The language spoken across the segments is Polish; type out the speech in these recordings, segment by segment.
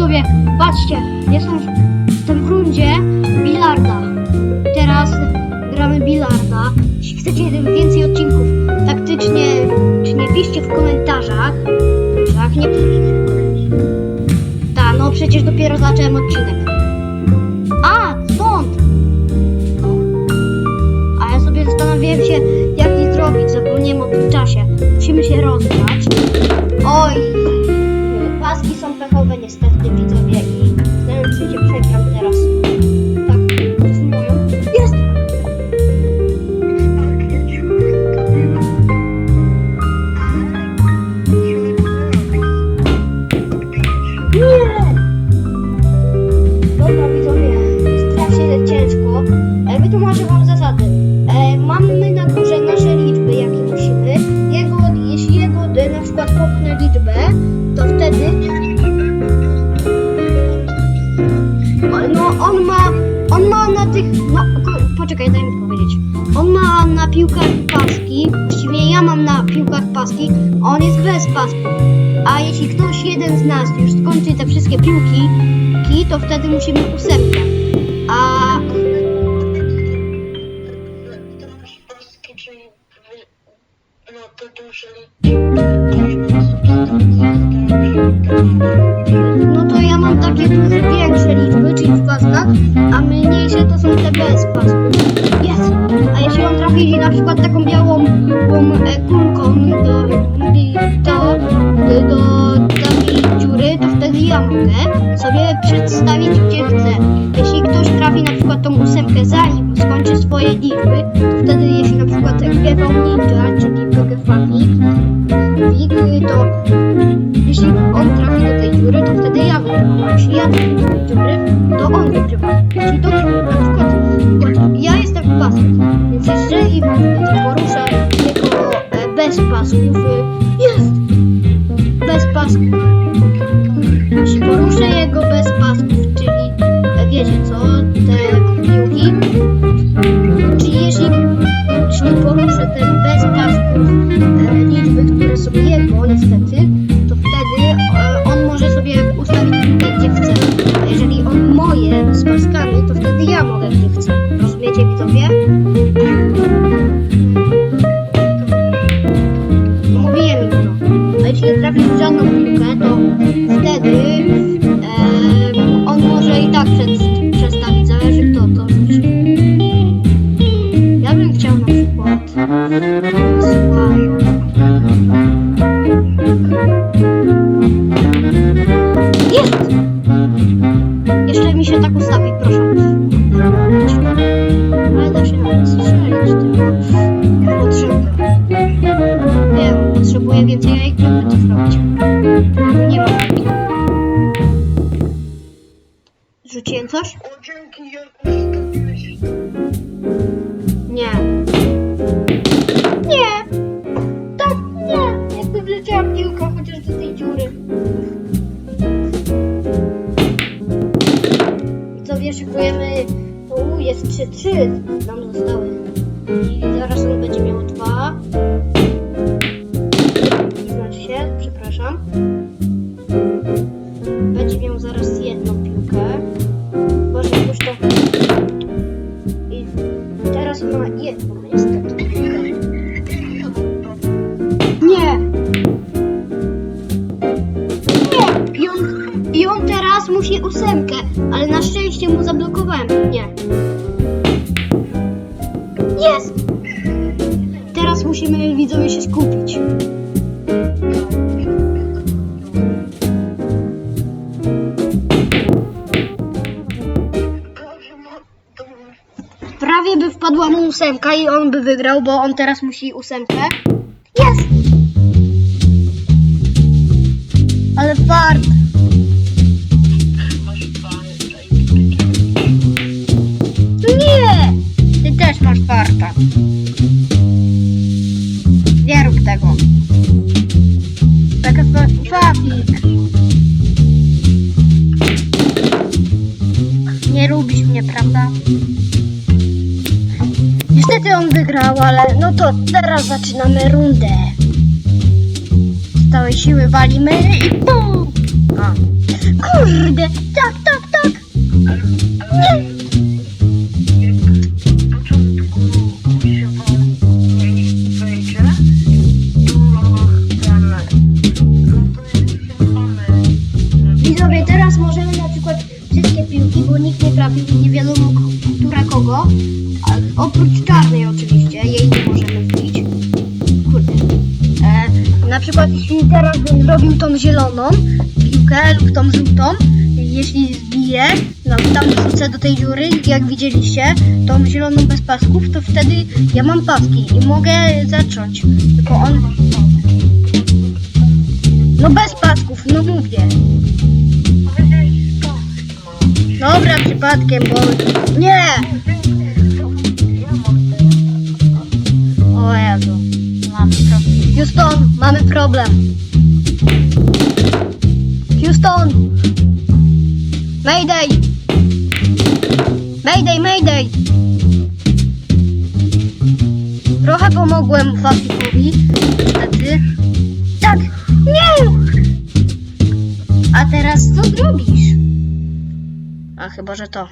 widzowie, patrzcie, jestem w tym rundzie bilarda. Teraz gramy bilarda. Jeśli chcecie więcej odcinków taktycznie, czy nie piszcie w komentarzach. Tak, nie Ta, no przecież dopiero zacząłem odcinek. Przykład popnę liczbę, to wtedy no on ma, on ma na tych, no poczekaj, daj mi powiedzieć. On ma na piłkach paski, właściwie ja mam na piłkach paski, a on jest bez pasków. A jeśli ktoś jeden z nas już skończy te wszystkie piłki, ki, to wtedy musimy ósemkę. A no to ja mam takie duże, większe liczby, czyli w paskach, a mniejsze to są te bez pasków. Jest! A jeśli on trafi na przykład from each. Rozumiecie widzowie? Mówiłem im to. A jeśli trafisz w żadną piłkę, to wtedy em, on może i tak przed, przestawić, zależy kto to rzuci. Ja bym chciał na przykład Słuchaj. Rzuciłem coś? O, to. Nie. Nie! Tak, nie! Jakby wleciała piłka chociaż do tej dziury. I co wiesz, szykujemy... U, jest 3-3 nam zostały. I zaraz on będzie miał 2. teraz ma jedną. Nie! Nie! I on, I on teraz musi ósemkę, ale na szczęście mu zablokowałem. Nie. Ósemka i on by wygrał, bo on teraz musi ósemkę. Jest! Ale fart. parę Nie! Ty też masz farta. Nie rób tego. Taka Fafik. Nie lubisz mnie, prawda? niestety on wygrał, ale no to teraz zaczynamy rundę. Z całej siły walimy i bum! Kurde, tak, tak, tak! Nie! Zieloną piłkę lub tą żółtą, jeśli zbiję, no, tam wrzucę do tej dziury, jak widzieliście, tą zieloną bez pasków, to wtedy ja mam paski i mogę zacząć. Tylko on... No bez pasków, no mówię. Dobra, przypadkiem, bo... Nie! O Jezu, mamy problem. Houston, mamy problem. Houston! Mayday! Mayday, mayday! Trochę pomogłem Fafikowi, niestety. Tak! Nie! A teraz co zrobisz? A chyba, że to.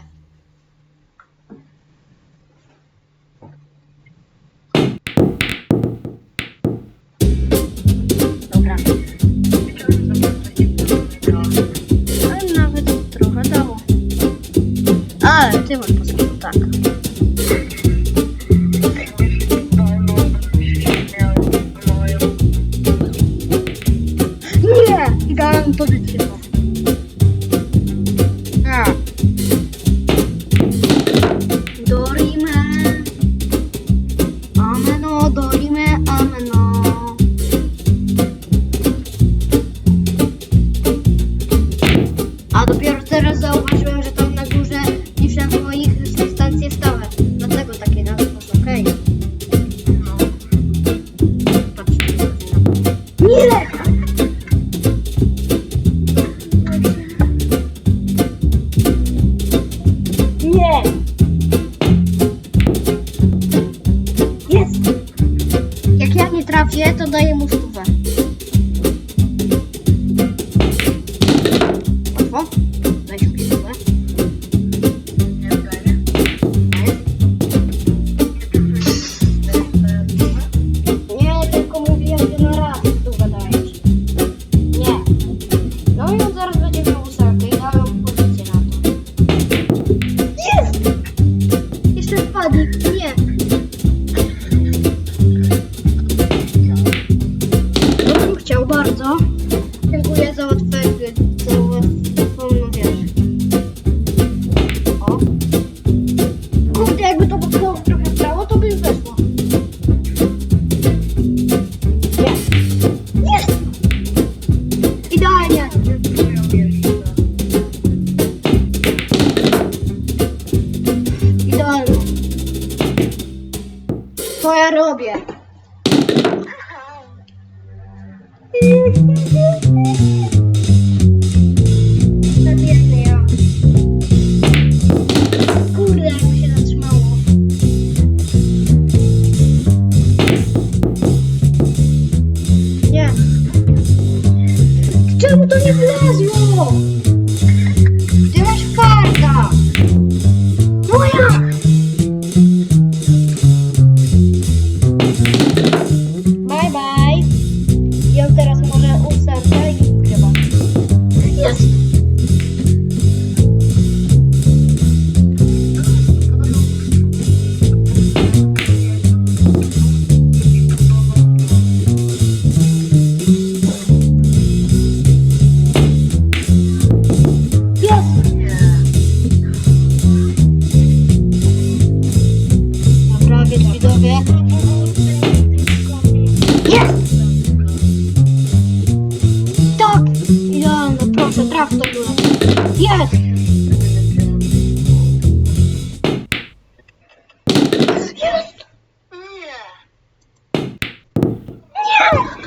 Ale ty trafię, to daję mu stówę. Co ja robię? Za biedny ja. Kurde, jakby się zatrzymało. Nie. Czemu to nie wlazło? Widzowie. Jest! Tak! Idealne, proszę, traf to było. Jest! Jest! Nie. Nie!